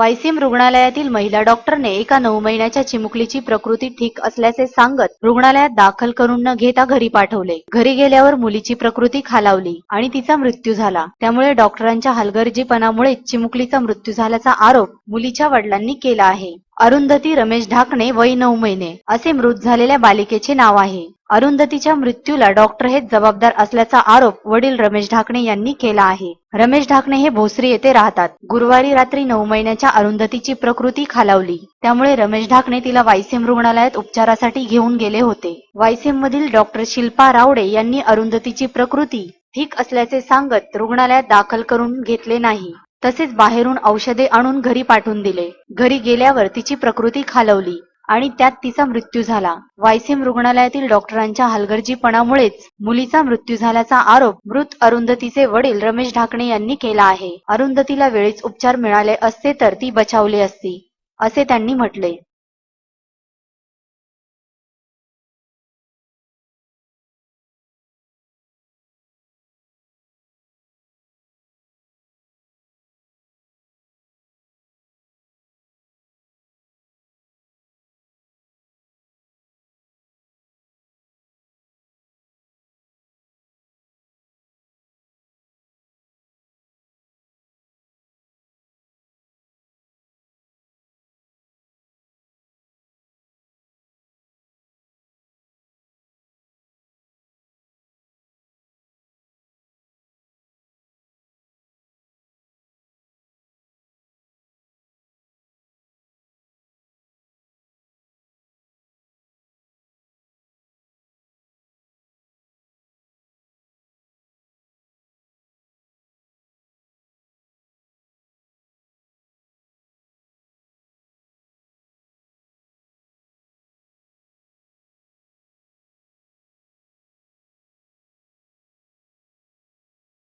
वायसीम रुग्णालयातील महिला डॉक्टरने एका नऊ महिन्याच्या चिमुकलीची प्रकृती ठीक असल्याचे सांगत रुग्णालयात दाखल करून न घेता घरी पाठवले. घरी गेल्यावर मुलीची प्रकृती खालावली आणि तिचा मृत्यू झाला. त्यामुळे डॉक्टरांच्या हलगर्जीपणामुळे चिमुकलीचा मृत्यू झाल्याचा आरोप मुलीच्या वडिलांनी केला आहे. अरुंधती रमेश ढाकणे वय नऊ महिने असे मृत झालेल्या बालिकेचे नाव आहे. अरुंधतीच्या मृत्यूला डॉक्टर हेच जबाबदार असल्याचा आरोप वडील रमेश ढाकणे यांनी केला आहे. रमेश ढाकणे हे भोसरी येथे राहतात. गुरुवारी रात्री नऊ महिन्याच्या अरुंधतीची प्रकृती खालावली. त्यामुळे रमेश ढाकणे तिला वायसेम रुग्णालयात उपचारासाठी घेऊन गेले होते. वायसेम मधील डॉक्टर शिल्पा रावडे यांनी अरुंधतीची प्रकृती ठीक असल्याचे सांगत रुग्णालयात दाखल करून घेतले नाही. तसेच बाहेरून औषधे आणून घरी पाठवून दिले. घरी गेल्यावर तिची प्रकृती खालवली आणि त्यात तिचा मृत्यू झाला. वायसीम रुग्णालयातील डॉक्टरांच्या हलगर्जीपणामुळेच मुलीचा मृत्यू झाल्याचा आरोप मृत अरुंधतीचे वडील रमेश ढाकणे यांनी केला आहे. अरुंधतीला वेळीच उपचार मिळाले असते तर ती बचावली असती असे त्यांनी म्हटले.